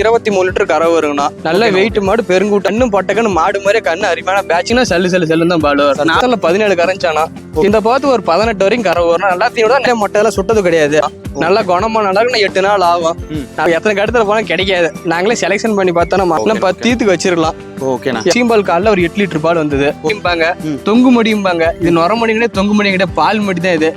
இருபத்தி மூணு லிட்டர் கறவை வருங்கண்ணா. நல்ல வெயிட் மாடு பெருங்கூட்டம். பொட்டக்கன்னு மாடு மாதிரி கண்ணு அருமையான பேட்ச்னா சல்லு சல்லு செல்லு தான் பாடு வரும். நாளில் பதினேழு கரைஞ்சானா இந்த பார்த்து ஒரு பதினெட்டு வரைக்கும் கறவை வரும். எல்லாத்தையும் விட நிறைய மொட்டையெல்லாம் சுட்டது கிடையாது. நல்ல குணமா இருக்கும் எட்டு நாள் ஆகும். நம்ம எத்தனை கடத்துல போனா கிடைக்காது. நாங்களே செலெக்ஷன் பண்ணி பார்த்தோம்னா இன்னும் பத்து ஈத்துக்கு வச்சிருக்கலாம் ஓகேண்ணா சீம்பால் காலில் ஒரு எட்டு லிட்டர் பால் வந்தது. ம். தொங்கு மடியும்பாங்க. இது நுர மடி கிடையாது தொங்கு மடி கிடையாது பால் மடி தான் இது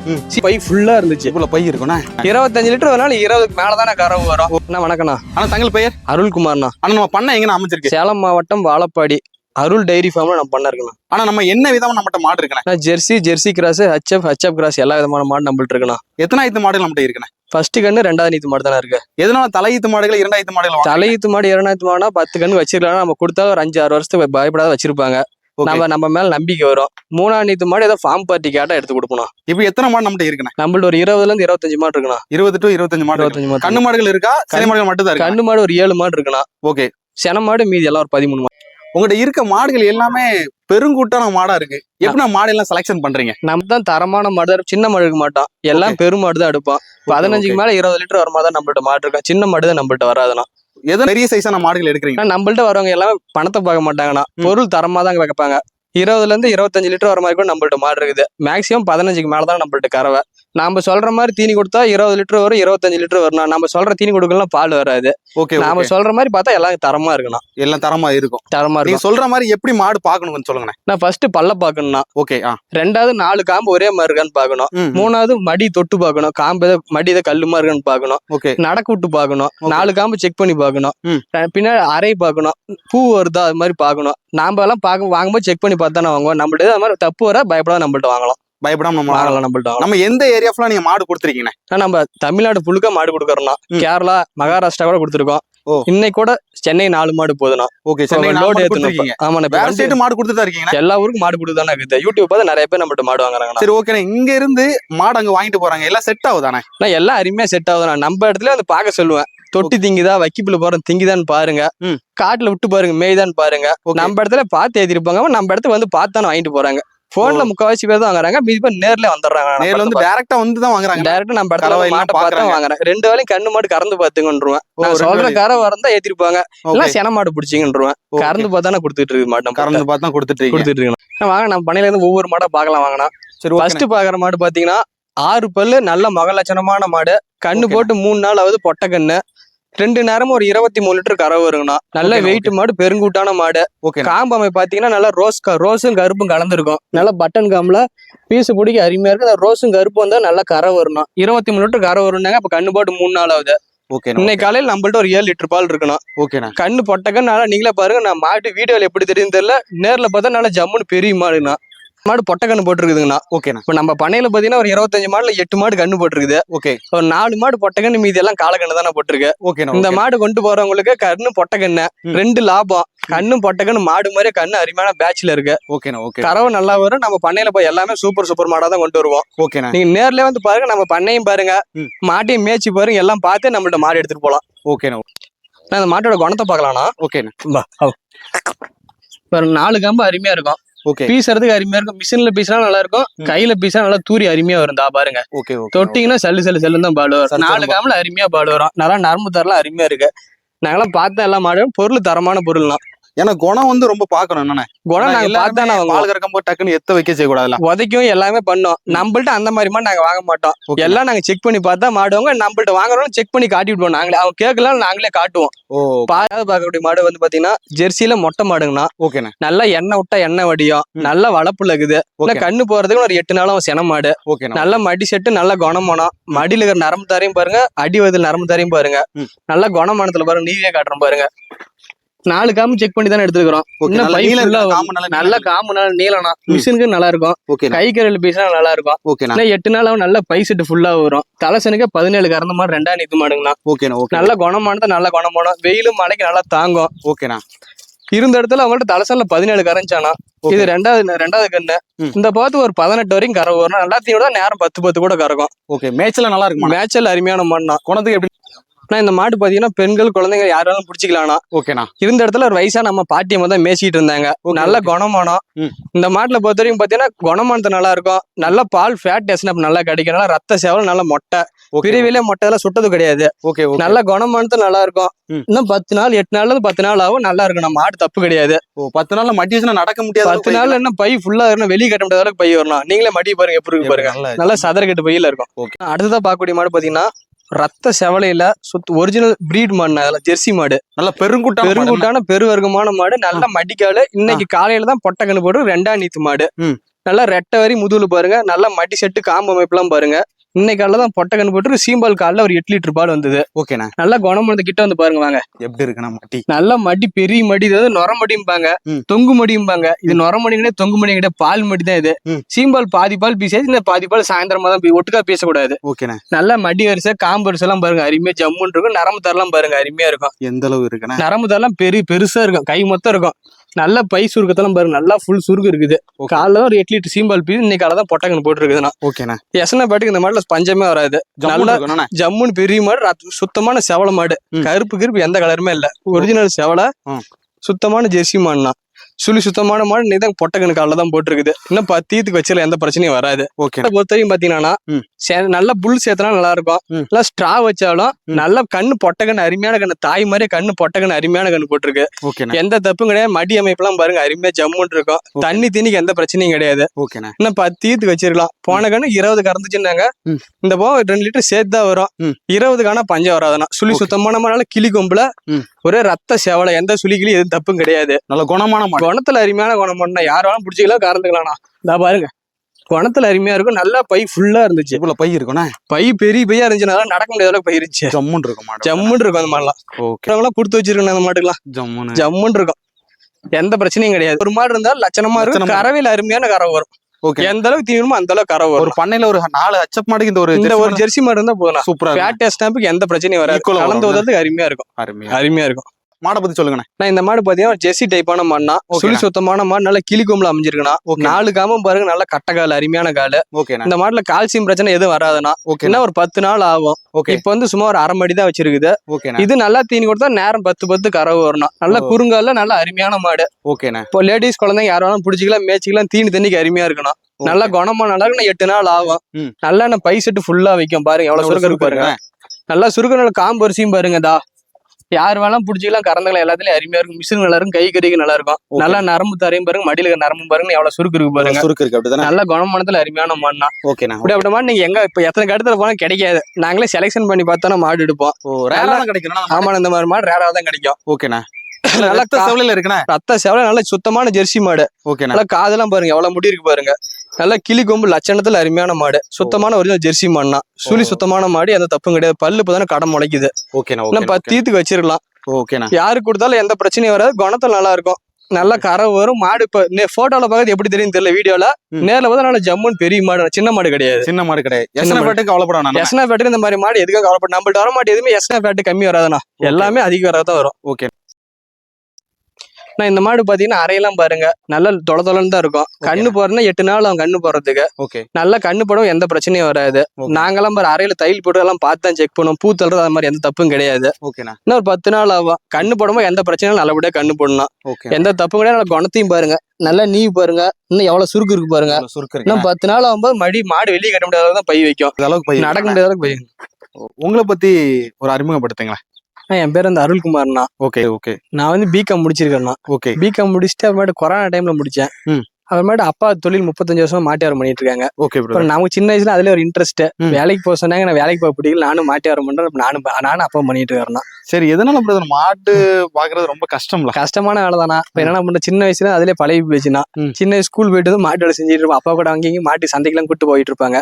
பை ஃபுல்லா இருந்துச்சு. இவ்வளவு பை இருக்குண்ணா இருபத்தஞ்சு லிட்டர் வரனால இருபதுக்கு மேல தானே கறவு வரும். அண்ணா வணக்கண்ணா ஆனா தங்கள் பெயர்? அருள்குமார்ண்ணா. ஆனா நம்ம பண்ண எங்கண்ணா அமைச்சிருக்கு சேலம் மாவட்டம் வாழப்பாடி. அருள் டைரி ஃபார்ம்ல நான் பண்ண இருக்கேண்ணா ஆனா நம்ம என்ன விதமா நம்மகிட்ட மாடு இருக்குண்ணா? நான் jersey jersey cross HF HF cross எல்லா விதமான மாடு நம்மள்ட்ட இருக்குண்ணா. எத்தனை ஐத்து மாடுகள் நம்மகிட்ட இருக்குண்ணா? ஃபர்ஸ்ட் கண்ணு ரெண்டாவது நீத்து மாடு தானே இருக்கு. எதனால தலையீத்து மாடுகள் இரண்டாயிரத்து மாடுகள்? தலையீத்து மாடு இரண்டாயிரத்து மாடுனா பத்து கண்ணு வச்சிருக்கலாம் நம்ம கொடுத்தா ஒரு அஞ்சு ஆறு வருஷத்துக்கு பயப்படாத வச்சிருப்பாங்க. நம்ம நம்ம மேல நம்பிக்கை வரும். மூணாம் நீத்து மாடு ஏதோ ஃபார்ம் பார்ட்டி கேட்டா எடுத்து கொடுக்கணும் இப்ப எத்தனை மாடு நம்மகிட்ட இருக்குண்ணா? நம்மள்ட்ட ஒரு இருபதுல இருந்து இருபத்தஞ்சு மாடு இருக்குண்ணா. இருபது டு இருபத்தஞ்சு மாடு. இருபத்தஞ்சு மாடு கண்ணு மாடுகள் இருக்கா? சினை மாடுகள் மட்டும் தான் இருக்கு? கண்ணு மாடு ஒரு ஏழு மாடு இருக்குண்ணா. ஓகே. சென மாடு மீதி எல்லாம் ஒரு பதிமூணு மாடு உங்ககிட்ட இருக்க மாடுகள் எல்லாமே பெருங்கூட்டான மாடா இருக்கு. எப்படி மாடு எல்லாம் செலக்ஷன் பண்றீங்க? நம்ம தான் தரமான மாடு தான் சின்ன மாடு எடுக்க மாட்டோம் எல்லாம் பெரும் மாடு தான் எடுப்போம் பதினஞ்சுக்கு மேல இருபது லிட்டர் வர மாதிரி தான் நம்மள்ட்ட மாடு இருக்கும் சின்ன மாடு தான் நம்மள்ட்ட வராதுண்ணா. எதோ பெரிய சைஸான மாடுகள் எடுக்கிறீங்க? நம்மள்ட்ட வரவங்க எல்லாமே பணத்தை பார்க்க மாட்டாங்கண்ணா. ம். பொருள் தரமா தான் வைப்பாங்க. இருபதுல இருந்து இருபத்தஞ்சு லிட்டர் வர மாதிரி கூட நம்மள்ட்ட மாடு இருக்குது. மேக்ஸிமம் பதினஞ்சுக்கு மேல தான் நம்மள்ட்ட கறவை. நாம சொல்ற மாதிரி தீனி கொடுத்தா இருபது லிட்டர் வரும் இருபத்தஞ்சு லிட்டர் வரும் நம்ம சொல்ற தீனி கொடுக்கலாம் பால் வராது. ஓகே நாம சொல்ற மாதிரி பார்த்தா எல்லாம் தரமா இருக்குண்ணா எல்லாம் தரமா இருக்கும். தரமா இருக்கும் சொல்ற மாதிரி எப்படி மாடு பாக்கணும் சொல்லுங்கண்ணே நான் ஃபர்ஸ்ட் பல்ல பார்க்கணும்னா ஓகே ரெண்டாவது நாலு காம்பு ஒரே மாதிரி இருக்கான்னு பார்க்கணும். ம், ம். மூணாவது மடி தொட்டு பார்க்கணும். காம்பு மடி எதை கல்லுமா இருக்கான்னு பார்க்கணும். ஓகே. நடக்க விட்டு பார்க்கணும். Okay. நாலு காம்பு செக் பண்ணி பார்க்கணும். ம். அஹ் பின்னாடி அரை பார்க்கணும். பூ வருதா அது மாதிரி பார்க்கணும். நாம எல்லாம் பார்க்க வாங்கும்போது செக் பண்ணி பார்த்தா வாங்குவோம். நம்மள்ட்ட அது மாதிரி தப்பு வர பயப்படாத நம்மள்ட்ட வாங்கலாம். பயப்படாம நம்ம நம்மள்ட்ட நம்ம எந்த ஏரியா ஃபுல்லா நீங்க மாடு கொடுத்துருக்கீங்கண்ணே நம்ம தமிழ்நாடு புழுக்க மாடு கொடுக்கறோம்னா. கேரளா மகாராஷ்டிரா கூட கொடுத்துருக்கோம். இன்னைக்கு கூட சென்னை நாலு மாடு போதுண்ணா. Okay Chennai load. ஆமாண்ணா இப்ப வேற ஸ்டேட் மாடு கொடுத்துட்டு தான் இருக்கீங்கண்ணே? எல்லா ஊருக்கும் மாடு கொடுத்தானே இருக்குது. யூடியூப் பார்த்து நிறைய பேர் நம்மள்ட்ட மாடு வாங்குறாங்கண்ணா. சரி ஓகே இங்க இருந்து மாடு அங்க வாங்கிட்டு போறாங்க. எல்லாம் செட் ஆகுதானே நான் எல்லாம் அருமையா செட் ஆகுதுண்ணா. நம்ம இடத்துல வந்து பார்க்க சொல்லுவேன். தொட்டி திங்குதா வைக்கிப்புல போற திங்குதான்னு பாருங்க. காட்டுல விட்டு பாருங்க மேய்தான்னு பாருங்க. நம்ம இடத்துல பார்த்து ஏத்திருப்பாங்க. நம்ம இடத்துக்கு வந்து பார்த்தானே வாங்கிட்டு போறாங்க. போன்ல முக்காவாசி பேர் தான் வாங்குறாங்க. மீதி பேர் நேர்ல வந்துடுறாங்க. நேர்ல வந்து டைரக்டா வந்து தான் வாங்குறாங்க. டேரக்டா நம்ம எல்லாம் மாட்டை பார்த்து. வாங்குறேன். ரெண்டு வேலையும் கண்ணு மாடு கறந்து பாத்துங்கன்றுவேன் நான் சொல்ற. கரை வரந்தா ஏத்திருப்பாங்க. எல்லாம் சென மாடு பிடிச்சிங்கன்றுவேன். கறந்து பார்த்தானே கொடுத்துட்டு இருக்கு மாட்டு நம்ம கறந்து பார்த்து கொடுத்துட்டு கொடுத்துட்டு இருக்கணும் வாங்க நம்ம பண்ணையில இருந்து ஒவ்வொரு மாடா பார்க்கலாம் வாங்கினா சரி ஃபர்ஸ்ட் பாக்குற மாடு பாத்தீங்கன்னா ஆறு பல்லு நல்ல மகலட்சணமான மாடு. கண்ணு. போட்டு மூணு நாள் ஆகுது பொட்டை கண்ணு. ரெண்டு நேரமும் ஒரு இருபத்தி மூணு லிட்டர் கறவை வருங்கண்ணா. நல்ல வெயிட் மாடு பெருங்கூட்டான மாடு. ஓகே காம்பு அமை பாத்தீங்கன்னா நல்லா ரோஸ் க- ரோஸும் கருப்பும் கலந்துருக்கும். நல்ல பட்டன் காம்புல பீஸ் பிடிக்க அருமையா இருக்கு. ரோஸும் கருப்பும் வந்தா நல்லா கரை வரணும் இருபத்தி மூணு லிட்டர் கரை வரும்னாங்க அப்ப கண்ணு போட்டு மூணு நாள் ஆகுது. ஓகே இன்னைக்கு காலையில நம்மள்ட்ட ஒரு ஏழு லிட்டர் பால் இருக்கணும் ஓகேண்ணா கண்ணு பொட்டக்கன்னு நல்லா நீங்களே பாருங்க நான் மாட்டு வீடியோல எப்படி தெரியும் தெரியல. நேர்ல பார்த்தா நல்லா ஜம்முன்னு பெரிய மாடுண்ணா. மாடு பொட்டக்கண்ணு போட்டிருக்குதுங்கண்ணா. ஓகேண்ணா இப்ப நம்ம பண்ணையில பாத்தீங்கன்னா ஒரு இருபத்தஞ்சு மாடுல எட்டு மாடு கண்ணு போட்டிருக்குது. ஓகே ஒரு நாலு மாடு பொட்டக்கண்ணு மீதி எல்லாம் காலக்கண்ணு தானே போட்டிருக்கு. ஓகேண்ணா இந்த ஓகே. மாடு கொண்டு போறவங்களுக்கு கண்ணு பொட்டக்கண்ணு ம். ரெண்டு லாபம். கண்ணும் பொட்டக்கண்ணு மாடு மாதிரி கண்ணு அருமையான பேட்ச்ல இருக்கு. ஓகேண்ணா ஓகே கறவை நல்லா வரும். நம்ம பண்ணையில போய் எல்லாமே சூப்பர் சூப்பர் மாடா தான் கொண்டு வருவோம். ஓகேண்ணா நீங்க நேர்ல வந்து பாருங்க நம்ம பண்ணையும் பாருங்க. மாட்டையும் மேய்ச்சி பாருங்க எல்லாம் பார்த்து நம்மள்ட்ட மாடு எடுத்துட்டு போலாம். ஓகேண்ணா நான் அந்த மாட்டோட குணத்தை பார்க்கலாம்னா ஓகேண்ணா நாலு கம்பு அருமையா இருக்கும். ஓகே பீசறதுக்கு அருமையா இருக்கும். மிஷின்ல பீஸ்னா நல்லா இருக்கும். கையில பீஸா நல்லா தூரி அருமையா வரும். தா பாருங்க. ஓகே தொட்டிங்கன்னா சல்லு சல்லு சல்லு தான் பாடு வரும் நாலு காமில் அருமையா பாடு வரும். நல்லா நரம்பு தரலாம் அருமையா இருக்கு. நாங்களாம் பார்த்தா எல்லாம் மாடு பொருள் தரமான பொருள்லாம். ஏன்னா குணம் வந்து ரொம்ப பாக்கணும் என்னண்ணே? குணம் நாங்க பார்த்தா எல்லாருமே பால் கறக்கும் போது டக்குன்னு எத்த வைக்க செய்யக்கூடாதுல உதைக்கும் எல்லாமே பண்ணோம். நம்மள்ட்ட அந்த மாதிரி மாடு நாங்க வாங்க மாட்டோம். ஓகே. எல்லாம் நாங்க செக் பண்ணி பார்த்தா மாடுவாங்க நம்மள்ட்ட வாங்குறோம் செக் பண்ணி காட்டி விடுவோம் நாங்களே. அவங்க கேட்கலாம் நாங்களே காட்டுவோம். ஓ. பாயாவது பார்க்கக்கூடிய மாடு வந்து பாத்தீங்கன்னா ஜெர்சியில மொட்டை மாடுங்கண்ணா. ஓகேண்ணா. நல்லா எண்ணெய் விட்டா எண்ணெய் வடியும். நல்லா வளப்புல இருக்குது ஓகே. கண்ணு போறதுக்கு ஒரு எட்டு நாளும் சென மாடு. ஓகேண்ணா நல்ல மடி செட்டு நல்ல குணமானம். மடியில இருக்கிற நரம்பு தாரையும் பாருங்க அடி வயதில் நரம்பு தாரையும் பாருங்க. நல்ல குணமானத்துல பாருங்க நீவே காட்டுறோம் பாருங்க. நாலு காம்பு செக் பண்ணி தானே எடுத்துக்கிறோம் ஓகே நல்ல. காம்பு நல்ல நல்ல நல்ல நீளனா மிஷினுக்கு நல்லா இருக்கும். ஓகேண்ணா கை கரையில் பீஸ்னா நல்லா இருக்கும். எட்டு நாளாவும் நல்ல பை செட்டு ஃபுல்லா வரும். தலைசனுக்கு பதினேழு கறந்த மாதிரி ரெண்டா நீத்து மாடுங்கண்ணா. ஓகேண்ணா ஓகே நல்ல குணமானது நல்ல குணமானம் வெயிலும் மழைக்கு நல்லா தாங்கும். ஓகேண்ணா இருந்த இடத்துல அவங்கள்ட்ட தலைசன்ல பதினேழு கரைஞ்சானா? ஓகே. இது ரெண்டாவது ரெண்டாவது கண்ணு. இந்த பார்த்து ஒரு பதினெட்டு வரைக்கும் கறவை வரும். எல்லாத்தையும் விட நேரம் பத்து பத்து கூட கறக்கும். ஓகே மேட்ச்ல நல்லா இருக்குமா மேட்சல் அருமையான மண்ணா. குணத்துக்கு எப்படி ஆனா இந்த மாடு பாத்தீங்கன்னா பெண்கள் குழந்தைங்க யாராலும் பிடிச்சிக்கலாம்னா ஓகேண்ணா. இருந்த இடத்துல ஒரு வயசா நம்ம பாட்டியம்மா தான் மேய்ச்சிட்டு இருந்தாங்க. நல்ல. குணமானம். இந்த மாட்டுல பொறுத்த வரைக்கும் பாத்தீங்கன்னா குணமானது நல்லா இருக்கும் நல்ல பால் ஃபேட் டெஸ்ட் நல்லா கிடைக்கும். நல்லா ரத்த சேவல் நல்ல மொட்டை. ஓகே. பிரிவிலே மொட்டை எல்லாம் சுட்டது கிடையாது. Okay okay. நல்ல குணமானது நல்லா இருக்கும். இன்னும் பத்து நாள் எட்டு நாள்ல இருந்து பத்து நாள் ஆகும் நல்லா இருக்கும். நம்ம மாடு தப்பு கிடையாது. பத்து நாள்ல மட்டி வச்சுனா நடக்க முடியாது பத்து நாள் என்ன பை ஃபுல்லா இருக்கணும் வெளியே கட்ட முடியாத அளவுக்கு பை வரணும் நீங்களே மடி பாருங்க எப்படி இருக்கு பாருங்க. நல்லா நல்லா சதறக்கட்டு பையில இருக்கும். Okay. அடுத்ததா பார்க்கக்கூடிய மாடு பாத்தீங்கன்னா ரத்த செவலையில சுத்த ஒரிஜினல் பிரீட் மாடு அதெல்லாம் ஜெர்சி மாடு. நல்ல பெருங்குட்டம் பெருங்குட்டான பெருவர்க்கமான மாடு. நல்ல மடிக்காலு. இன்னைக்கு காலையில தான் பொட்டை கண்ணு போட்டு ரெண்டாம் நீத்து மாடு. நல்லா ரெட்டை வரி முதுகுல பாருங்க. நல்லா மடி செட்டு காம்பு அமைப்புலாம் பாருங்க. இன்னைக்கு காலைல தான் பொட்டை கண்ணு போட்டு சீம்பால் காலில் ஒரு எட்டு லிட்டர் பால் வந்தது. ஓகேண்ணா. நல்லா குணமானது கிட்ட வந்து பாருங்க வாங்க. எப்படி இருக்குண்ணா மட்டி? நல்ல மடி பெரிய மடி இது நொர மடிம்பாங்க. தொங்கு மடிம்பாங்க. இது நொர மடி கிடையாது தொங்கு மடி கிடையாது பால் மடி தான் இது. சீம்பால் பாதி பால் பீசாச்சு இந்த பாதி பால் சாயந்தரமா தான் ஒட்டுக்கா பேசக்கூடாது. ஓகேண்ணா. நல்ல மடி வரிசை காம்பு வரிசை எல்லாம் பாருங்க. அருமையா ஜம்முன்னு இருக்கும் நரம்பு தரலாம் பாருங்க அருமையா இருக்கும். எந்த அளவு இருக்குண்ணா? நரம்பு தரலாம் பெரிய பெருசா இருக்கும். கை மொத்தம் இருக்கும். நல்ல பை சுருக்கத்தெல்லாம் பாருங்க. நல்லா ஃபுல் சுருக்கு இருக்குது. காலைல ஒரு எட்டு லிட்டர் சீம்பால் பீஸ் இன்னைக்கு காலை தான் பொட்டக்கன் போட்டுருக்குதுண்ணா. ஓகேண்ணா. எசனை பாட்டுக்கு இந்த மாட்டுல பஞ்சமே வராது. நல்லா- ஜம்முன்னு பெரிய மாடு சுத்தமான செவல மாடு. கருப்பு கிருப்பு எந்த கலருமே இல்ல. ஒரிஜினல் செவலை. சுத்தமான ஜெர்சி மாடுனா சுழி சுத்தமான மாடு நீ தான் பொட்டக்கணு காலில் தான் போட்டிருக்குது. இன்னும் பத்தீத்துக்கு வச்சல எந்த பிரச்சனையும் வராது. ஓகே இதை பொறுத்த வரைக்கும் பாத்தீங்கன்னா நல்ல புல் சேர்த்தனா நல்லா இருக்கும். நல்லா ஸ்ட்ரா வச்சாலும். நல்ல கண்ணு பொட்டக்கண்ணு அருமையான கண்ணு தாய் மாதிரி கண்ணு பொட்டக்கண்ணு அருமையான கண்ணு போட்டிருக்கு. எந்த தப்பும் கிடையாது. மடி அமைப்பெல்லாம் பாருங்க அருமையா ஜம்முன்னு இருக்கும். தண்ணி தீனிக்கு எந்த பிரச்சனையும் கிடையாது. இன்னும் பத்தீத்துக்கு வச்சிருக்கலாம். போன கண்ணு இருபது கறந்துச்சுன்னாங்க. இந்த போ ரெண்டு லிட்டர் சேர்த்து தான் வரும். ம். இருபதுக்கான பஞ்சம் வராதுண்ணா. சுழி. சுத்தமான மாடால கிளி கொம்புல. ஒரே ரத்த சேவலை எந்த சுழி கிளி எதுவும் தப்பும் கிடையாது. நல்ல குணமான குணத்துல அருமையான குணம் பண்ணா யார் வேணாலும் பிடிச்சிக்கலாம் கறந்துக்கலாம்ண்ணா. இதா பாருங்க. குணத்துல அருமையா இருக்கும். நல்லா பை ஃபுல்லா இருந்துச்சு. இவ்வளவு பை இருக்குண்ணா பை பெரிய பையா இருந்துச்சுனால நடக்க முடியாத அளவுக்கு பை இருந்துச்சு. ஜம்முன்னு இருக்கும் ஜம்முன்னு இருக்கும் அந்த மாதிரிலாம் ஓகே. கொடுத்து வச்சிருக்கணும் அந்த மாட்டுக்கெல்லாம் ஜம்முன்னு. ஜம்முன்னு இருக்கும். எந்த பிரச்சனையும் கிடையாது. ஒரு மாடு இருந்தாலும் லட்சணமா இருக்கும். கறவையில அருமையான கறவை வரும். ஓகே. எந்த அளவுக்கு தீவனமோ அந்த அளவுக்கு கறவை ஒரு வரும் பண்ணையில ஒரு நாலு அச்சப் மாடுக்கு இந்த ஒரு இந்த ஒரு ஜெர்சி மாடு இருந்தா போதும் சூப்பரா ஃபேட் டெஸ்டாம்புக்கு எந்த பிரச்சனையும் வராது. கலந்து வரும். உதறதுக்கு அருமையா இருக்கும். அருமையா அருமையா இருக்கும். மாடை பத்தி சொல்லுங்கண்ணே. நான் இந்த மாடு பாத்தீங்கன்னா ஜெர்சி டைப்பான மாடுனா. சுழி சுத்தமான மாடு நல்ல கிளி கொம்புல அமைஞ்சிருக்குண்ணா. ஓகே நாலு காமும் பாருங்க நல்ல கட்டக்கால் அருமையான கால். ஓகேண்ணா இந்த மாடுல கால்சியம் பிரச்சனை எதுவும் வராதுண்ணா. ஓகே இன்னும் ஒரு பத்து நாள் ஆகும். ஓகே இப்போ வந்து சும்மா ஒரு அரை மடி தான் வச்சிருக்குது. ஓகேண்ணா இது நல்லா தீனி கொடுத்தா நேரம் பத்து பத்து கறவை வரணும் நல்ல. குறுங்கால நல்ல அருமையான மாடு. ஓகேண்ணா இப்போ லேடிஸ் குழந்தைங்க யார் வேணாலும் பிடிச்சிக்கலாம் மேய்ச்சிக்கலாம் தீனி தண்ணிக்கு அருமையா இருக்கணும் நல்ல குணமா நல்லா எட்டு நாள் ஆகும். நல்லா என்ன பை செட்டு ஃபுல்லா வைக்கும் பாருங்க எவ்வளவு இருக்கு பாருங்க. நல்லா சுருக்க நல்ல காம்பு அரிசியும் பாருங்க தா யார் வேணாலும் பிடிச்சிக்கலாம் கறந்துக்கலாம் எல்லாத்துலயும் அருமையா இருக்கும். மிஷின் நல்லா இருக்கும் கை கறிக்கு நல்லா இருக்கும். நல்லா நரம்பு தரையும் பாருங்க மடியில நரம்பு பாருங்க எவ்வளவு சுருக்கு இருக்கு பாருங்க. சுருக்கு இருக்கு அப்படிதானே? நல்ல குணமானத்துல அருமையான மாடுனா ஓகேண்ணா அப்படி அப்படிமா நீங்க எங்க இப்ப எத்தனை கடத்துல போனா கிடைக்காது. நாங்களே செலெக்ஷன் பண்ணி பார்த்தா மாடு எடுப்போம். கிடைக்கணும் ஆமா இந்த மாதிரி மாடு ரேரா தான் கிடைக்கும். ஓகேண்ணா. கா- செவலையில இருக்குண்ணா? ரத்த சேவல நல்ல சுத்தமான ஜெர்சி மாடு. ஓகேண்ணா. நல்லா காதெல்லாம் பாருங்க எவ்வளவு முடி இருக்கு பாருங்க. நல்லா கிளி கொம்பு லட்சணத்துல அருமையான மாடு. சுத்தமான ஒரிஜினல் ஜெர்சி மாடுனா சுழி. சுத்தமான மாடு எந்த தப்பும் கிடையாது. பல்லு இப்பதானே கடை முளைக்குது. ஓகேண்ணா இன்னும் ஓகே பத்து தீத்துக்கு வச்சிருக்கலாம். ஓகேண்ணா. யாருக்கு கொடுத்தாலும் எந்த பிரச்சனையும் வராது. குணத்துல நல்லா இருக்கும். நல்ல கரை வரும். மாடு இப்ப போட்டோல பார்க்கறது எப்படி தெரியும் தெரியல வீடியோல. நேர்ல பார்த்தா நல்ல ஜம்முன்னு பெரிய மாடு சின்ன மாடு கிடையாது. சின்ன மாடு கிடையாது. மாடு. பேட்டுக்கு கவலைப்பட வேணாம். எஸ்னா ஃபேட்டு இந்த மாதிரி மாடு எதுக்கும் கவலைப்பட நம்மள்ட்ட வர மாட்டு எதுவுமே எஸ்னா ஃபேட்டு கம்மி வராதுண்ணா. எல்லாமே அதிகம் வராதான் வரும். ஓகே. நான் இந்த மாடு பாத்தீங்கன்னா அறையெல்லாம் பாருங்க. நல்ல தொலை தொலைன்னு தான் இருக்கும். கண்ணு போறதுன்னா எட்டு நாள் அவன் கண்ணு போறதுக்கு. ஓகே நல்லா கண்ணு படம் எந்த பிரச்சனையும் வராது. நாங்கெல்லாம் பாரு அறையில தையல் போட்டு எல்லாம் பார்த்து தான் செக் பண்ணுவோம். பூ தள்ளுறது அது மாதிரி எந்த தப்பும் கிடையாது. ஓகேண்ணா இன்னும் ஒரு பத்து நாள் ஆகும். கண்ணு போடும்போது எந்த பிரச்சனையும் நல்லபடியா கண்ணு போடணும். எந்த தப்பும் கிடையாது. நல்ல குணத்தையும் பாருங்க. நல்லா நீ பாருங்க. இன்னும் எவ்வளவு சுருக்கு இருக்கு பாருங்க. சுருக்கு இன்னும் பத்து நாள் ஆகும்போது மடி மாடு வெளியே கட்ட முடியாத தான் பை வைக்கும். நடக்க முடியாத அளவுக்கு பை. உங்களை பத்தி ஒரு அறிமுகப்படுத்துங்களேன். என் பேர் வந்து அருள்குமார்ண்ணா. Okay okay. நான் வந்து பிகாம் முடிச்சிருக்கேன்னா ஓகே. பிகாம் முடிச்சுட்டு அப்புறமேட்டு கொரோனா டைம்ல முடிச்சேன். ம். அப்புறமேட்டு அப்பா தொழில் முப்பத்தஞ்சு வருஷமா மாட்டியாரம் பண்ணிட்டு இருக்காங்க. ஓகே நமக்கு சின்ன வயசுல அதுல ஒரு இன்ட்ரெஸ்ட். வேலைக்கு போக சொன்னாங்க நான் வேலைக்கு போக பிடிக்கல நானும் மாட்டியாரம் பண்றேன். நானும் நானும் அப்பா பண்ணிட்டு இருக்கேன் சரி எதனால பிரதர் மாட்டு பாக்குறது ரொம்ப கஷ்டம்ல? கஷ்டமான வேலை தானா? இப்ப என்ன பண்ண சின்ன வயசுல அதுலயே பழகி போச்சுன்னா. சின்ன ஸ்கூல் போயிட்டு மாட்டு வேலை செஞ்சுட்டு இருப்போம். அப்பா கூட அங்கேயும் மாட்டு சந்தைக்கெல்லாம் கூட்டு போயிட்டு இருப்பாங்க.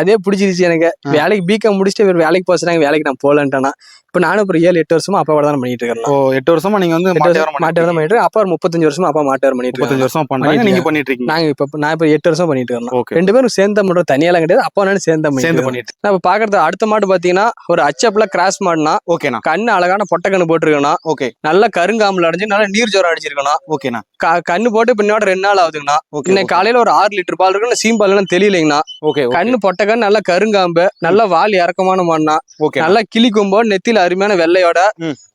அதே பிடிச்சிருச்சு எனக்கு. வேலைக்கு பிகாம் முடிச்சுட்டு இவர் வேலைக்கு போக சொன்னாங்க வேலைக்கு நான் போகலன்ட்டேனா. இப்ப நானும் ஒரு ஏழு எட்டு வருஷமா அப்பா தான் பண்ணிட்டு இருக்கேன். ஓ எட்டு வருஷமா நீங்க வந்து மாட்டு பண்ணிட்டு. அப்பா ஒரு முப்பத்தஞ்சு வருஷமா அப்பா மாட்டு பண்ணிட்டு முப்பத்தஞ்சு வருஷமா பண்றாங்க. பண்ணிட்டு இருக்கீங்க நாங்க இப்ப நான் இப்ப எட்டு வருஷம் பண்ணிட்டு இருக்கோம். ஓகே. ரெண்டு பேரும் சேர்ந்த மட்டும் தனியாலாம் கிடையாது. அப்பா நான் சேர்ந்த சேர்ந்து பண்ணி பண்ணிட்டு நம்ம பாக்குறது அடுத்த மாடு பாத்தீங்கன்னா ஒரு அச்சப்ல கிராஸ் மாடுனா ஓகேண்ணா. கண்ணு அழகான பொட்டை கண்ணு போட்டிருக்கணும் ஓகே. நல்ல கருங்காமல் அடைஞ்சு நல்ல நீர் ஜோரம் அடிச்சிருக்கணும் ஓகேண்ணா. கண்ணு போட்டு பின்னோட ரெண்டு நாள் ஆகுதுங்கண்ணா. ஓகே இன்னைக்கு காலையில ஒரு ஆறு லிட்டர் பால் இருக்கு சீம்பால் எல்லாம் தெரியலைங்கண்ணா ஓகே கண்ணு பொட்டை கண்ணு நல்ல கருங்காம்பு நல்ல வால் இறக்கமான மாடுனா ஓகே நல்லா கிளி கொம்போ நெத்தியில அருமையான வெள்ளையோட.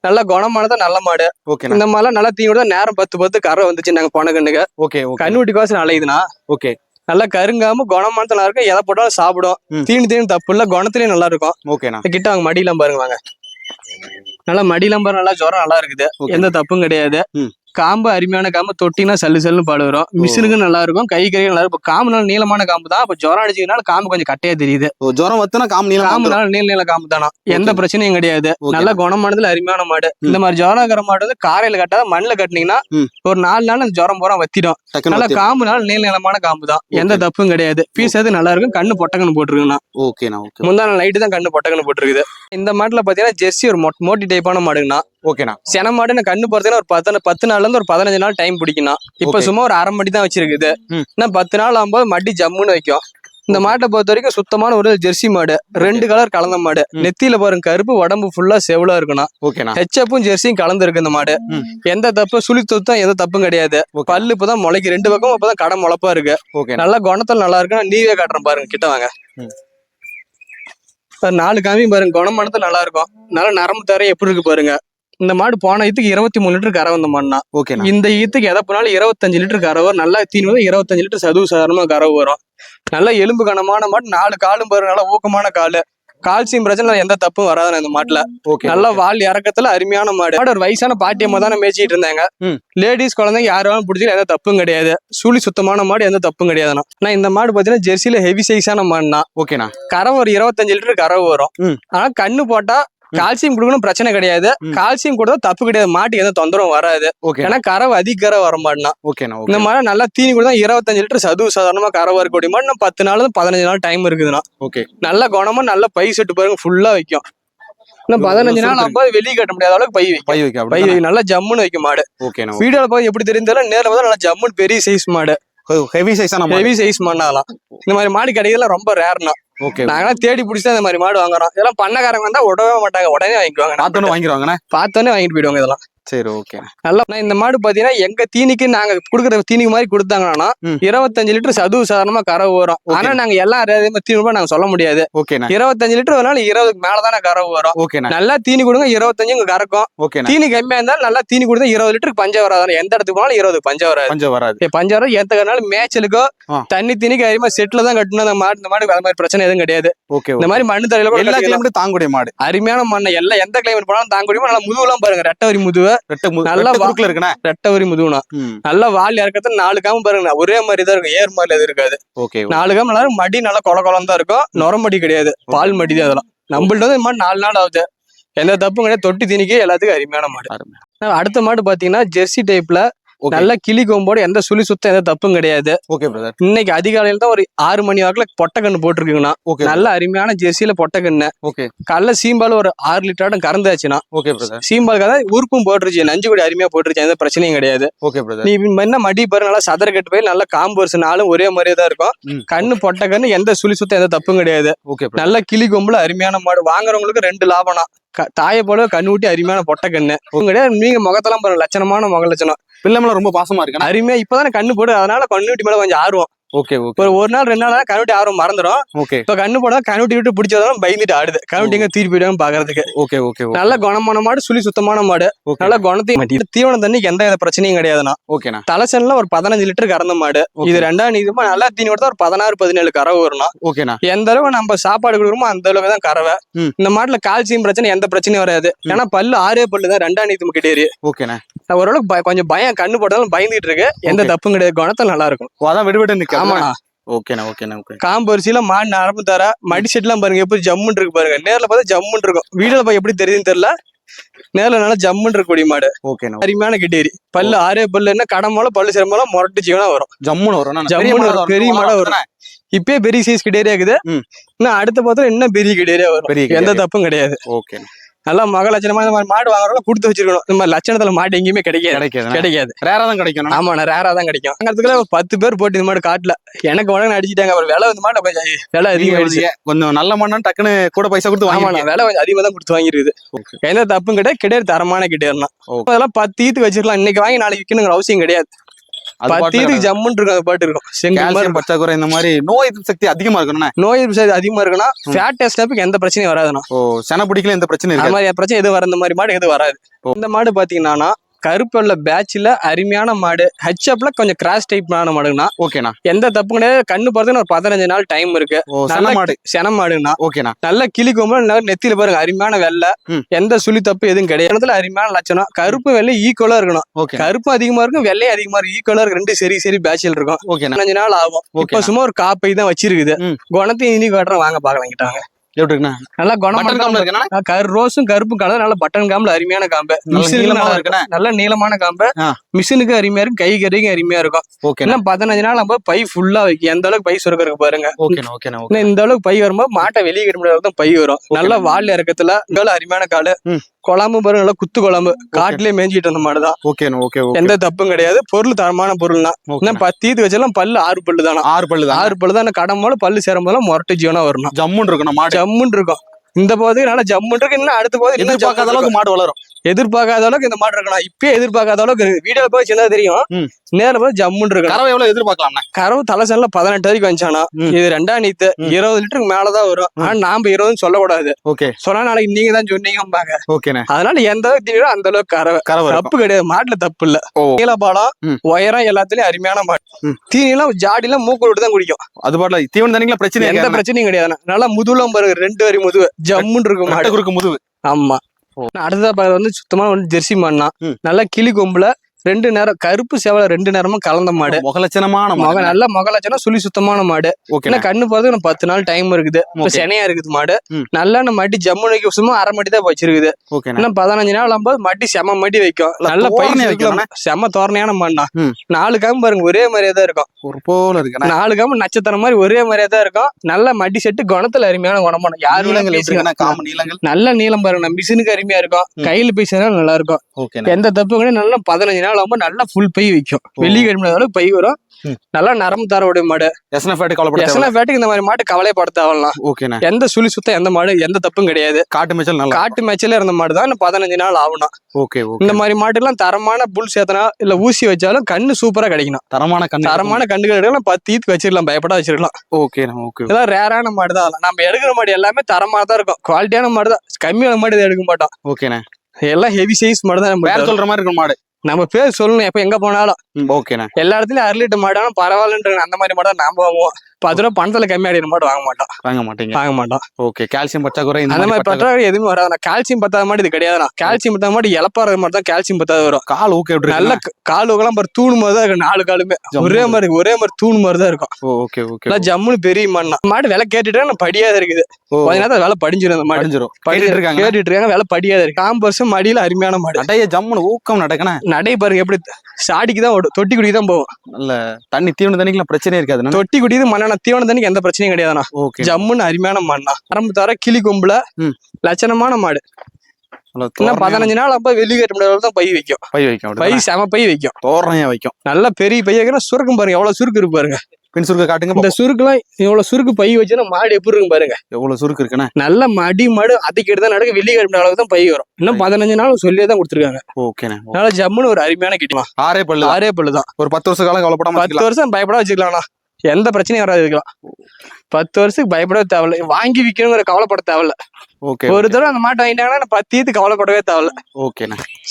நல்ல குணமானதா நல்ல மாடு. ஓகேண்ணா. இந்த மாதிரிலாம் நல்லா தீவிட நேரம் பத்து பத்து கரை வந்துச்சு நாங்க போன கண்ணுக்கு. Okay okay. கண்ணுட்டி காசு அலையுதுண்ணா ஓகே. நல்லா கருங்காம குணமானது நல்லா இருக்கும். எதை போட்டாலும் சாப்பிடும். தீனி தீனி தப்பு இல்ல குணத்துலயும் நல்லா இருக்கும். ஓகேண்ணா கிட்ட அவங்க மடியெல்லாம் பாருங்க வாங்க. நல்லா மடியெல்லாம் பாருங்க நல்லா ஜுரம் நல்லா இருக்குது. எந்த தப்பும் கிடையாது. காம்பு அருமையான காம்பு. தொட்டினா சல்லு சல்லுன்னு பாடு வரும். மிஷினுக்கு நல்லா இருக்கும் கை கை நல்லா இருக்கும். காம்பு நல்ல நீளமான காம்பு தான். இப்ப ஜுரம் அடிச்சதுனால காம்பு கொஞ்சம் கட்டையா தெரியுது. ஜுரம் வத்துனா காம் நீளம் காம்பு நல்ல நீள நீள காம்பு தானா? எந்த. பிரச்சனையும் கிடையாது. நல்ல குணமானதுல அருமையான மாடு. இந்த மாதிரி ஜுரம் இருக்கிற மாடு வந்து காரையில கட்டாத மண்ணுல கட்டினீங்கன்னா. ஒரு நாலு நாள் அந்த ஜுரம் பூரா வத்திடும். நல்ல. காம்பு நல்ல நீள நீளமான காம்பு தான். எந்த. தப்பும் கிடையாது. பீஸ் அது நல்லா இருக்கும். கண்ணு பொட்டக்கன்னு போட்டுருக்குண்ணா. ஓகேண்ணா ஓகே. முந்தான லைட்டு தான் கண்ணு பொட்டக்கன்னு போட்டுருக்குது. இந்த மாட்டுல பாத்தீங்கன்னா ஜெர்சி ஒரு மொட்- மோட்டி டைப்பான மாடுங்கண்ணா. ஓகேண்ணா. சென மாடு நான் கண்ணு போறதுன்னா ஒரு பத்து பத்து நாள்ல இருந்து ஒரு பதினஞ்சு நாள் டைம் பிடிக்கணும் இப்ப ஓகே. சும்மா ஒரு அரை மடி தான் வச்சிருக்குது. இன்னும் பத்து நாள் ஆகும்போது மடி ஜம்முன்னு வைக்கும். இந்த மாட்டை பொறுத்த வரைக்கும் சுத்தமான ஒரு ஜெர்சி மாடு. ரெண்டு கலர் கலந்த மாடு. நெத்தியில பாருங்க கருப்பு உடம்பு ஃபுல்லா செவலா இருக்கணும் ஓகேண்ணா. ஹெச்அப்பும் ஜெர்சியும் கலந்து இருக்கு இந்த மாடு. எந்த தப்பு சுழி துத்தம் எந்த தப்பும் கிடையாது. ஓகே. பல்லு இப்பதான் முளைக்கு ரெண்டு பக்கம் இப்பதான் கடை முளைப்பா இருக்கு. ஓகேண்ணா. நல்ல குணத்துல நல்லா இருக்கு நான் நீவே காட்டுறேன் பாருங்க கிட்ட வாங்க. நாலு காமி பாருங்க குணமானது நல்லா இருக்கும். நல்ல நரம்பு தர எப்படி இருக்கு பாருங்க. இந்த மாடு போன ஈத்துக்கு இருபத்தி மூணு லிட்டர் கரை வந்த மாடுனா ஓகேண்ணா. இந்த ஈத்துக்கு எதை போனாலும் இருபத்தஞ்சு லிட்டர் கரை வரும். நல்லா தீனி இருபத்தஞ்சு லிட்டர் சதுவு சாதாரணமா கரை வரும். நல்ல எலும்பு கனமான மாடு. நாலு காலும் பாருங்க நல்லா ஊக்கமான காலு. கால்சியம் பிரச்சனை எந்த தப்பும் வராது இந்த மாட்டுல. ஓகே நல்ல வால் இறக்கத்துல அருமையான மாடு. மாடு ஒரு வயசான பாட்டியம்மா தானே மேய்ச்சிட்டு இருந்தாங்க. லேடிஸ் குழந்தைங்க யார் வேணாலும் பிடிச்சி எந்த தப்பும் கிடையாது. சுழி சுத்தமான மாடு எந்த தப்பும் கிடையாதுண்ணா. நான் இந்த மாடு பாத்தீங்கன்னா ஜெர்சியில ஹெவி சைஸான மாடுனா ஓகேண்ணா. கரை ஒரு இருபத்தஞ்சு லிட்டர் கரை வரும். ஆனா கண்ணு போட்டா கால்சியம் கொடுக்கணும் பிரச்சனை கிடையாது. கால்சியம் கொடுத்தா தப்பு கிடையாது. மாட்டுக்கு எந்த தொந்தரவும் வராது. ஓகே ஏன்னா கரை அதிக கரை வர ஓகேண்ணா இந்த ஓகே மாதிரி நல்லா தீனி கொடுத்தா இருபத்தஞ்சு லிட்டர் சதுவு சாதாரணமா கரை வரக்கூடிய மாடு இன்னும் பத்து நாள் பதினஞ்சு நாள் டைம் இருக்குதுண்ணா. ஓகே. நல்ல குணமா நல்ல பை செட்டு பாருங்க ஃபுல்லா வைக்கும். இன்னும் பதினஞ்சு நாள் ஆகும்போது வெளியே கட்ட முடியாத அளவுக்கு பை வைக்கும். பை வைக்க பை. நல்லா ஜம்முன்னு வைக்கும் மாடு. ஓகேண்ணா வீடியோல போய் எப்படி தெரிந்தாலும் நேர்ல பார்த்தா நல்லா ஜம்முன்னு பெரிய சைஸ் மாடு. ஹெவி மாடு. ஹெவி சைஸ் மாடு அதெல்லாம். இந்த மாதிரி மாடு கிடைக்கிறதுல ரொம்ப ரேர்னா ஓகே நாங்களாம் தேடி பிடிச்சி இந்த மாதிரி மாடு வாங்குறோம். இதெல்லாம் பண்ணக்காரங்க வந்தா விடவே மாட்டாங்க. உடனே வாங்கிக்குவாங்க பார்த்தோன்னு வாங்கிடுவாங்கண்ணா? பார்த்தோன்னே வாங்கிட்டு போயிடுவாங்க இதெல்லாம். சரி ஓகே நல்லா இந்த மாடு பாத்தீங்கன்னா எங்க தீனிக்கு நாங்க குடுக்குற தீனிக்கு மாதிரி கொடுத்தாங்கன்னா. இருபத்தஞ்சு லிட்டர் சதுவு சாதாரணமா கரை வரும். ஆனா நாங்க எல்லாம் தீனி நாங்க சொல்ல முடியாது. ஓகேண்ணா இருபத்தஞ்சு லிட்டர் வேணாலும் இருபதுக்கு மேலதானே கரை வரும் ஓகேண்ணா நல்லா தீனி கொடுங்க இருபத்தஞ்சு இங்க கறக்கும். ஓகேண்ணா தீனி கம்மியா இருந்தாலும் நல்லா தீனி கொடுத்தா இருபது லிட்டருக்கு பஞ்சம் வராது எந்த இடத்துக்கு போனாலும் இருபதுக்கு பஞ்சம் வராது. கொஞ்சம் வராது. பஞ்சம் வராது எந்த கறனாலும் மேய்ச்சலுக்கோ. தண்ணி தீனிக்கு அதிகமா செட்ல தான் கட்டணும். அந்த மாடு இந்த மாடு அந்த மாதிரி பிரச்சனை எதுவும் கிடையாது. ஓகே இந்த மாதிரி மண்ணு தரையில எல்லா. கிளைமேட்டும் தாங்கக்கூடிய மாடு. அருமையான மண்ணை. எல்லாம் எந்த கிளைமேட் போனாலும் தாங்க முடியுமா நல்லா முதுகுலாம் பாருங்க ரெட்டவரி முதுவு ரெட்டை நல்லா ரெட்டை வா- குறுக்குல இருக்குண்ணா. ரெட்டவரி முதுகுனா ம். நல்லா வால் இறக்கத்துல நாலு காம பாருங்க ஒரே மாதிரி தான் இருக்கும். ஏர் மாதிரி எதுவும் இருக்காது. ஓகே நாலு காம நல்லா. மடி நல்லா கொல கொலம் தான் இருக்கும். நுரமடி கிடையாது. பால் மடி தான் அதெல்லாம். நம்மள்ட்ட வந்து இந்த மாதிரி நாலு நாள் ஆகுது. எந்த தப்பும் கிடையாது. தொட்டி திணிக்கே எல்லாத்துக்கும் அருமையான மாடு. அடுத்த மாடு பாத்தீங்கன்னா ஜெர்சி டைப்ல நல்ல கிளி கொம்போடு எந்த சுழி சுத்தம் எந்த தப்பும் கிடையாது. ஓகே பிரதர் இன்னைக்கு அதிகாலையில தான் ஒரு ஆறு மணி வாக்குல பொட்டக்கண்ணு போட்டிருக்குங்கண்ணா. ஓகே நல்ல அருமையான ஜெர்சியில பொட்டக்கண்ணு. ஓகே காலைல சீம்பால் ஒரு ஆறு லிட்டராட்டம் கறந்தாச்சுன்னா ஓகே பிரதர் சீம்பாலுக்கு தான் உறுப்பும் போட்டுருச்சு. நஞ்சு கூட அருமையா போட்டுருச்சு. எந்த பிரச்சனையும் கிடையாது. ஓகே பிரதர் நீ என்ன மடி பாரு நல்லா சதற கட்டு போய் நல்லா காம்பு வருஷம் நாளும் ஒரே மாதிரியே தான் இருக்கும். கண்ணு பொட்ட கண்ணு எந்த சுழி சுத்தம் எந்த தப்பும் கிடையாது. ஓகே நல்ல கிளி கொம்புல அருமையான மாடு. வாங்குறவங்களுக்கு ரெண்டு லாபம்னா தாயை போல கண்ணு ஊட்டி அருமையான பொட்ட கண்ணு. உங்க கிடையாது நீங்க முகத்தெல்லாம் பாருங்க லட்சணமான முக லட்சணம் பிள்ளைமெல்லாம் ரொம்ப பாசமா இருக்கா. அருமையா இப்பதானே கண்ணு போடு அதனால கண்ணுட்டி மேல கொஞ்சம் ஆர்வம். ஓகே ஓகே ஒரு நாள் ரெண்டு நாள் கண்ணுட்டி ஆர்வம் மறந்துடும் ஓகே இப்ப கண்ணு போட கண்ணுட்டி விட்டு பிடிச்சதாலும் பயந்துட்டு ஆடுது. கண்ணுட்டி எங்க தீர்ப்பு போயிடுவாங்க பாக்குறதுக்கு. ஓகே ஓகே நல்ல குணமான மாடு சுழி சுத்தமான மாடு. நல்ல குணத்தையும் தீவனம் தண்ணிக்கு எந்த வித பிரச்சனையும் கிடையாதுண்ணா. ஓகேண்ணா தலைசன்ல ஒரு பதினஞ்சு லிட்டர் கறந்த மாடு. இது ரெண்டாம் நீதிமா நல்லா தீனி கொடுத்தா ஒரு பதினாறு பதினேழு கறவை வரும்னா ஓகேண்ணா எந்த அளவு நம்ம சாப்பாடு கொடுக்குறோமோ அந்த அளவுக்கு தான் கறவை. இந்த மாட்டுல கால்சியம் பிரச்சனை எந்த பிரச்சனையும் வராது. ஏன்னா பல்லு ஆறே பல்லு தான் ரெண்டாம் நீதி கிட்டேரி ஓகேண்ணா ஓரளவுக்கு கொஞ்சம் பயம் கண்ணு போட்டாலும் பயந்துட்டு இருக்கு. எந்த. தப்பும் கிடையாது. குணத்தை நல்லா இருக்கும் அதான் விடுவிட்டு நிக்க ஆமாண்ணா ஓகேண்ணா ஓகேண்ணா ஓகே காம்பு அரிசியில மாடு நரம்பு தர மடி செட்லாம் பாருங்க எப்படி ஜம்முன்னு இருக்கு பாருங்க. நேர்ல பார்த்தா ஜம்முன்னு இருக்கும். வீடியோல போய் எப்படி தெரியுதுன்னு தெரியல. நேர்ல நல்லா ஜம்முன்னு இருக்கு கொடி மாடு. ஓகேண்ணா அருமையான கிட்டேரி. பல்லு ஆறே பல்லு என்ன கடமோல பல்லு சிரமோல முரட்டு ஜீவனா வரும். ஜம்முன்னு வரும் ஜம்முன்னு வரும், பெரிய மாடா வரும். இப்பயே பெரிய சைஸ் கிட்டேரியா இருக்குது. இன்னும் அடுத்த பார்த்தா இன்னும் பெரிய கிட்டேரியா வரும். எந்த தப்பும் கிடையாது. ஓகேண்ணா நல்லா மக லட்சணமா இந்த மாதிரி மாடு வாங்குறவங்க கொடுத்து வச்சிருக்கணும். இந்த மாதிரி லட்சணத்துல மாடு எங்கேயுமே கிடைக்காது. கிடைக்காது கிடைக்காது. ரேரா தான் கிடைக்கும் ஆமாண்ணா ரேரா தான் கிடைக்கும். அங்கிறதுக்குள்ள ஒரு பத்து பேர் போட்டு இந்த மாடு காட்டுல. எனக்கு உடனே அடிச்சிட்டாங்க. அப்புறம் விலை வந்து மாடு கொஞ்சம் விலை அதிகமாயிடுச்சு. கொஞ்சம் நல்ல மண்ணு டக்குன்னு கூட பைசா கொடுத்து வாங்கிக்கலாம் விலை கொஞ்சம் அதிகமா தான் கொடுத்து வாங்கிருக்குது. எந்த தப்பும் கிடையாது கிடையாது தரமான Okay. அதெல்லாம் பத்து ஈத்துக்கு வச்சிருக்கலாம். இன்னைக்கு வாங்கி நாளைக்கு விற்கணுங்கிற அவசியம் கிடையாது. அது பத்து பாட்டுல ஈத்துக்கு ஜம்முன்னு இருக்கும் அது பாட்டு இருக்கும். செங்கல் பற்றாக்குறை இந்த மாதிரி நோய் எதிர்ப்பு சக்தி அதிகமா இருக்கணும்ண்ணே நோய் எதிர்ப்பு சக்தி அதிகமா இருக்குன்னா ஃபேட் டெஸ்ட் எந்த பிரச்சனையும் வராதுண்ணா. ஓ சென பிடிக்கல எந்த பிரச்சனையும் அது இருக்காது. மாதிரி பிரச்சனை எதுவும் வர இந்த மாதிரி மாடு எதுவும் வராது. இந்த மாடு பாத்தீங்கன்னா கருப்பல்ல பேட்ச்ல அருமையான மாடு. ஹெச்அப்ல கொஞ்சம் கிராஸ் டைப்பான மாடுங்கண்ணா. ஓகேண்ணா. எந்த தப்பு கிடையாது. கண்ணு போறதுக்கு ஒரு பதினஞ்சு நாள் டைம் இருக்கு. நல்ல மாடு. சென மாடுங்கண்ணா. ஓகேண்ணா. நல்ல கிளி கொம்பு நெத்தியில பாருங்க அருமையான வெள்ளை. எந்த சுழி தப்பு எதுவும் கிடையாது. அருமையான லட்சணம். கருப்பு வெள்ளை ஈக்குவலா இருக்கணும். கருப்பு அதிகமா இருக்கும் வெள்ளையும் அதிகமா இருக்கும். ஈக்குவலா இருக்கு. ரெண்டு சரி சரி பேட்சில் இருக்கும். பதினஞ்சு நாள் ஆகும். இப்ப சும்மா ஒரு காப்பை தான் வச்சிருக்குது. குணத்தையும் இனி காட்டுறோம். வாங்க பாக்கலாங்கிட்டாங்க எப்படி இருக்குண்ணா? நல்லா இருக்கேண்ணா கரு ரோஸும் கருப்பும் கலர் நல்ல பட்டன் காம்புல அருமையான காம்பு நல்ல நீளமான காம்பு. மிஷினுக்கு அருமையா இருக்கும் கை கறிக்கும் அருமையா இருக்கும். இன்னும் பதினஞ்சு நாள் நம்ம பை ஃபுல்லா வைக்கும். எந்த அளவுக்கு பை சுரக்கிறதுக்கு பாருங்க. ஓகே இந்த அளவுக்கு பை வரும்போது மாட்டை வெளியே கட்ட முடியாத பை வரும். நல்ல வால் இறக்கத்துல நல்ல அருமையான காலு. குழம்பு பாருங்க நல்லா குத்து குழம்பு. காட்டுலயே மேய்ஞ்சிட்டு இருந்த மாடுதான் ஓகேண்ணா ஓகே ஓகே எந்த தப்பும் கிடையாது. பொருள் தரமான பொருள் தான். இன்னும் வச்சாலும் பல்லு ஆறு பல்லு தானா? ஆறு பல்லு தான்? ஆறு பல்லு தான். கடன் போல பல்லு சேரும் போதெல்லாம் முரட்டு ஜீவனா வரணும். ஜம்முன்னு இருக்கணும் மாடு. ஜம்முன்னு இருக்கும். இந்த போது நல்லா ஜம்முன்னு இருக்கு இன்னும் அடுத்த போது இன்னும் அளவுக்கு மாடு வளரும். எதிர்பார்க்காத அளவுக்கு இந்த மாடு இருக்கணும். இப்பயே எதிர்பார்க்காத அளவுக்கு இருக்கு. வீடியோல போய் சின்னதா தெரியும். ம். நேரில் போய் ஜம்முன்னு இருக்கணும். கறவை எவ்வளவு எதிர்பார்க்கலாம்ண்ணா? கறவு தலை செல்ல பதினெட்டு வரைக்கும் வந்துச்சானா. இது ரெண்டாம் நீத்து. இருபது லிட்டருக்கு மேலதான் வரும். ஆனா நாம இருபதுன்னு சொல்லக்கூடாது. ஓகே. சொன்னா நாளைக்கு நீங்க தான் சொன்னீங்கம்பாங்க. ஓகேண்ணே. அதனால எந்த அளவுக்கு அந்த அளவுக்கு கறவை. கறவை இருக்கும். தப்பு கிடையாது. மாட்டுல தப்பு இல்ல. ஓ. நீலபாலம் ம். உயரம் எல்லாத்துலயும் அருமையான மாடு. தீனிலாம் ஜாடிலாம் மூக்கு விட்டு தான் குடிக்கும். அது பாட்டுல தீவன தண்ணிங்களா பிரச்சனை எந்த இருக்காது பிரச்சனையும் கிடையாது நல்லா முதுகுலாம் பாருங்க. ரெண்டு வரி முதுகு. ஜம்முன்னு இருக்கும் மாடு. ரெட்டை குறுக்கு முதுகு. ஆமா. அடுத்ததா பாரு வந்து சுத்தமா வந்து ஜெர்சி மாடுனா. நல்லா கிளி கொம்புல ரெண்டு நேரம் கருப்பு செவல ரெண்டு நேரமும் கலந்த மாடு. முகலட்சணமான மக மாடு நல்ல முகலட்சணம் சுழி சுத்தமான மாடு. இன்னும் கண்ணு போறதுக்கு இன்னும் பத்து நாள் டைம் இருக்குது. செனையா இருக்குது மாடு. நல்லா நம்ம மட்டி ஜம்மு வைக்க சும்மா அரை மட்டி தான் வச்சிருக்குது இன்னும் பதினஞ்சு நாள் ஆகும்போது மட்டி செம மட்டி வைக்கும். நல்லா பயிர் வைக்கணும்ண்ணே. செம தோரணையான மாடுனா. நாலு காம்பு பாருங்க ஒரே மாதிரியே தான் இருக்கும். ஒரு போல இருக்குண்ணா நாலு காம்பு நட்சத்திரம் மாதிரி ஒரே மாதிரியே தான் இருக்கும். நல்ல மட்டி செட்டு குணத்துல அருமையான குணமான யாரு நல்ல நீளம் பாருங்க மிஷினுக்கு அருமையா இருக்கும். கையில பேசினா நல்லா இருக்கும். எந்த தப்பு கிடையாது நல்லா பதினஞ்சு நாள் ஆகும்போது நல்லா ஃபுல் பை வைக்கும். வெளியே கழிமுறை அளவுக்கு பை வரும். நல்லா நரம்பு தரவுடைய மாடு. எஸ்என்எஃப் ஃபேட்டு கவலைப்பட தேவையில்ல. எசன வேட்டுக்கு இந்த மாதிரி மாட்டு கவலைப்பட தேவலாம் ஓகேண்ணா எந்த சுழி சுத்தம் எந்த மாடு எந்த தப்பும் கிடையாது. காட்டு மேய்ச்சல் நல்லா. காட்டு மேட்ச்ல இருந்த மாடு தான் பதினஞ்சு நாள் ஆகணும். ஓகே ஓகே இந்த மாதிரி மாட்டுக்கெல்லாம் தரமான புல் சேர்த்தனா இல்ல ஊசி வச்சாலும் கண்ணு சூப்பரா கிடைக்கணும். தரமான கண்ணு தரமான கண்டுகள் எடுக்கலாம். பத்து ஈத்துக்கு வச்சிடலாம் பயப்பட வச்சிடலாம் ஓகேண்ணா ஓகே இதெல்லாம் ரேரான மாடு தான். நம்ம எடுக்கிற மாடு எல்லாமே தரமா தான் இருக்கும். குவாலிட்டியான மாடு தான். கம்மியான மாடு எடுக்க மாட்டோம். ஓகேண்ணா எல்லாம் ஹெவி சைஸ் மாடு தான் வேற. சொல்ற மாதிரி இருக்கும் மாடு. நம்ம பேர் சொல்லணும் எப்ப எங்க போனாலும். ஓகேண்ணா. எல்லா இடத்துலயும் அரை லிட்டர் மாடு ஆனா பரவாயில்லன்ற அந்த மாதிரி மாடு தான் நாம வாங்குவோம். பத்து ரூபா பணத்துல கம்மி அடிக்கிற மாடு வாங்க மாட்டோம். வாங்க மாட்டீங்க. வாங்க மாட்டோம். ஓகே கால்சியம் பற்றாக்குறை இந்த அந்த மாதிரி பற்றாக்குறை. எதுவுமே வராது. கால்சியம் பத்தாத மாதிரி இது கிடையாதுண்ணா கால்சியம் பத்தாத மாதிரி இழப்பாறது மாதிரி தான் கால்சியம் பத்தாது வரும். கால் ஊக்க நல்ல இருக்குண்ணா? க- காலுக்கெல்லாம் பாரு தூணு மாதிரி தான் இருக்கும். நாலு காலுமே. ஒரே மாதிரி ஒரே மாதிரி தூணு மாதிரி தான் இருக்கும். ஓகே ஓகே ஜம்முன்னு பெரிய மாடுனா மாடு விலை கேட்டுட்டு நான் படியாத இருக்குது. கொஞ்ச நேரத்துல விலை படிஞ்சிடும் அந்த மாடு. அடிஞ்சிரும் படி கேட்டுட்டு இருக்காங்க கேட்டுட்டு இருக்காங்க விலை படியாத இருக்கு. காம்பர்ஸும் மடியில அருமையான மாடு. நடைய ஜம்முன்னு ஊக்கம் நடக்கணும் நடை பாருங்க எப்படி சாடிக்கு தான் ஓடும். தொட்டி குடிக்கு தான் போகும். நல்ல தண்ணி தீவன தண்ணிக்கெல்லாம் பிரச்சனையே இருக்காதுண்ணா தொட்டி குடிது மண்ணா தீவன தண்ணிக்கு எந்த பிரச்சனையும் கிடையாதுண்ணா. ஓகே. ஜம்முன்னு அருமையான ஆரம்பு தர கிளி கொம்புல. லட்சணமான மாடு. பதினஞ்சு நாள் அப்ப வெளியே கட்ட முடியாத பை வைக்கும். பை வைக்கும் பை? செம பை வைக்கும். தோரணையா வைக்கும். நல்ல பெரிய பை வைக்கணும் சுருக்கம் பாருங்க. எவ்வளவு சுருக்கு இருக்கு பாருங்க. பின் சுருக்க காட்டுங்க. இந்த சுருக்குலாம் இவ்வளவு சுருக்கு பை வச்சுன்னா மாடு எப்படி இருக்கும் பாருங்க. எவ்வளவு சுருக்கு இருக்குண்ணா நல்ல மடி மாடு அதுக்கிட்டு தான் நடக்க வெளியே கட்ட அளவுக்கு தான் பை வரும். இன்னும் பதினஞ்சு நாள் சொல்லியே தான் கொடுத்துருக்காங்க. ஓகேண்ணா ஓ. அதனால ஜம்முன்னு ஒரு அருமையான கிட்டமா. ஆறே பல்லு. ஆறே பல்லு தான். ஒரு பத்து வருஷ காலம் கவலைப்படாம பத்து வருஷம் பயப்பட வச்சுக்கலாம்ண்ணா. எந்த பிரச்சனையும் வராது இருக்கலாம் பத்து வருஷத்துக்கு பயப்படவே தேவையில்ல. வாங்கி விற்கணுங்கிற கவலைப்பட தேவையில்ல. ஓகே ஒரு தடவை அந்த மாட்டை வாங்கிட்டாங்கன்னா பத்து ஈத்து கவலைப்படவே தேவையில்ல. ஓகேண்ணா.